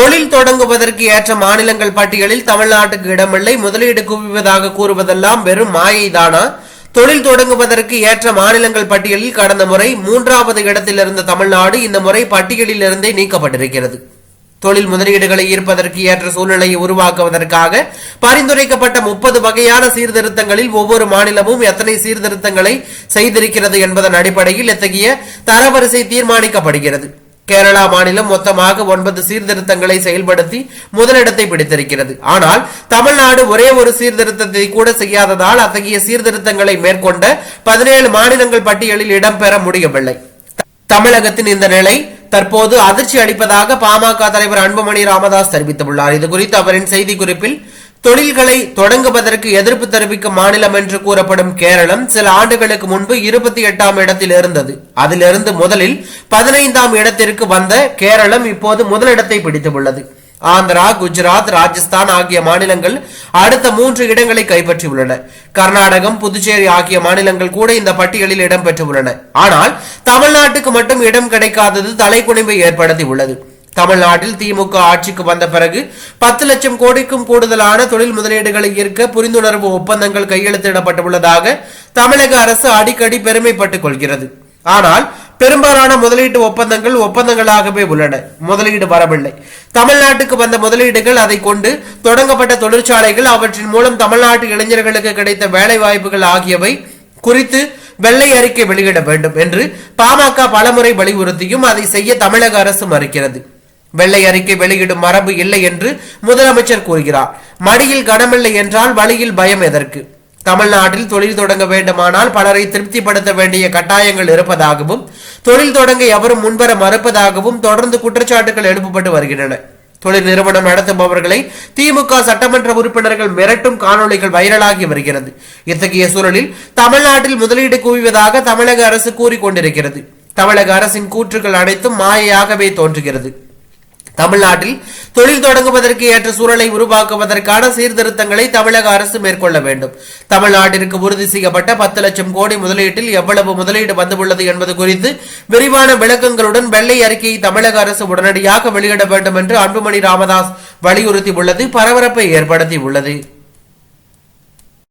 தொழில் தொடங்குவதற்கு ஏற்ற மாநிலங்கள் பட்டியலில் தமிழ்நாட்டுக்கு இடமில்லை. முதலீடு குவிவதாக கூறுவதெல்லாம் வெறும் மாயைதானா? தொழில் தொடங்குவதற்கு ஏற்ற மாநிலங்கள் பட்டியலில் கடந்த முறை மூன்றாவது இடத்தில் இருந்த தமிழ்நாடு இந்த முறை பட்டியலில் இருந்தே நீக்கப்பட்டிருக்கிறது. தொழில் முதலீடுகளை ஈர்ப்பதற்கு ஏற்ற சூழ்நிலையை உருவாக்குவதற்காக பரிந்துரைக்கப்பட்ட முப்பது வகையான சீர்திருத்தங்களில் ஒவ்வொரு மாநிலமும் எத்தனை சீர்திருத்தங்களை செய்திருக்கிறது என்பதன் அடிப்படையில் இத்தகைய தரவரிசை தீர்மானிக்கப்படுகிறது. கேரளா மாநிலம் மொத்தமாக ஒன்பது சீர்திருத்தங்களை செயல்படுத்தி முதலிடத்தை பிடித்திருக்கிறது. ஆனால் தமிழ்நாடு ஒரே ஒரு சீர்திருத்தத்தை கூட செய்யாததால் அத்தகைய சீர்திருத்தங்களை மேற்கொண்ட பதினேழு மாநிலங்கள் பட்டியலில் இடம்பெற முடியவில்லை. தமிழகத்தின் இந்த நிலை தற்போது அதிர்ச்சி அளிப்பதாக பாமக தலைவர் அன்புமணி ராமதாஸ் தெரிவித்துள்ளார். இது குறித்து அவரின் செய்திக்குறிப்பில் தொழில்களை தொடங்குவதற்கு எதிர்ப்பு தெரிவிக்கும் மாநிலம் என்று கூறப்படும் கேரளம் சில ஆண்டுகளுக்கு முன்பு இருபத்தி எட்டாம் இடத்தில் இருந்தது. அதிலிருந்து முதலில் பதினைந்தாம் இடத்திற்கு வந்த கேரளம் இப்போது முதலிடத்தை பிடித்துள்ளது. ஆந்திரா குஜராத் ராஜஸ்தான் ஆகிய மாநிலங்கள் அடுத்த மூன்று இடங்களை கைப்பற்றியுள்ளன. கர்நாடகம் புதுச்சேரி ஆகிய மாநிலங்கள் கூட இந்த பட்டியலில் இடம்பெற்றுள்ளன. ஆனால் தமிழ்நாட்டுக்கு மட்டும் இடம் கிடைக்காதது தலைக்குனிவை ஏற்படுத்தியுள்ளது. தமிழ்நாட்டில் திமுக ஆட்சிக்கு வந்த பிறகு பத்து லட்சம் கோடிக்கும் கூடுதலான தொழில் முதலீடுகளை ஈர்க்க புரிந்துணர்வு ஒப்பந்தங்கள் கையெழுத்திடப்பட்டுள்ளதாக தமிழக அரசு அடிக்கடி பெருமைப்பட்டுக் கொள்கிறது. ஆனால் பெரும்பாலான முதலீட்டு ஒப்பந்தங்கள் ஒப்பந்தங்களாகவே உள்ளன. முதலீடு வரவில்லை. தமிழ்நாட்டுக்கு வந்த முதலீடுகள் அதை கொண்டு தொடங்கப்பட்ட தொழிற்சாலைகள் அவற்றின் மூலம் தமிழ்நாட்டு இளைஞர்களுக்கு கிடைத்த வேலை வாய்ப்புகள் ஆகியவை குறித்து வெள்ளை அறிக்கை வெளியிட வேண்டும் என்று பாமக பலமுறை வலியுறுத்தியும் அதை செய்ய தமிழக அரசு மறுக்கிறது. வெள்ளை அறிக்கை வெளியிடும் மரபு இல்லை என்று முதலமைச்சர் கூறுகிறார். மடியில் கனமில்லை என்றால் வழியில் பயம் எதற்கு? தமிழ்நாட்டில் தொழில் தொடங்க வேண்டுமானால் பலரை திருப்திப்படுத்த வேண்டிய கட்டாயங்கள் இருப்பதாகவும் தொழில் தொடங்க எவரும் முன்வர மறுப்பதாகவும் தொடர்ந்து குற்றச்சாட்டுகள் எழுப்பப்பட்டு வருகின்றன. தொழில் நிறுவனம் நடத்துபவர்களை திமுக சட்டமன்ற உறுப்பினர்கள் மிரட்டும் காணொளிகள் வைரலாகி வருகிறது. இத்தகைய சூழலில் தமிழ்நாட்டில் முதலீடு குவிவதாக தமிழக அரசு கூறிக்கொண்டிருக்கிறது. தமிழக அரசின் கூற்றுகள் அனைத்தும் மாயையாகவே தோன்றுகிறது. தமிழ்நாட்டில் தொழில் தொடங்குவதற்கு ஏற்ற சூழலை உருவாக்குவதற்கான சீர்திருத்தங்களை தமிழக அரசு மேற்கொள்ள வேண்டும். தமிழ்நாட்டிற்கு உறுதி செய்யப்பட்ட பத்து லட்சம் கோடி முதலீட்டில் எவ்வளவு முதலீடு வந்துள்ளது என்பது குறித்து விரிவான விளக்கங்களுடன் வெள்ளை அறிக்கையை தமிழக அரசு உடனடியாக வெளியிட வேண்டும் என்று அன்புமணி ராமதாஸ் வலியுறுத்தியுள்ளது. பரபரப்பை ஏற்படுத்தியுள்ளது.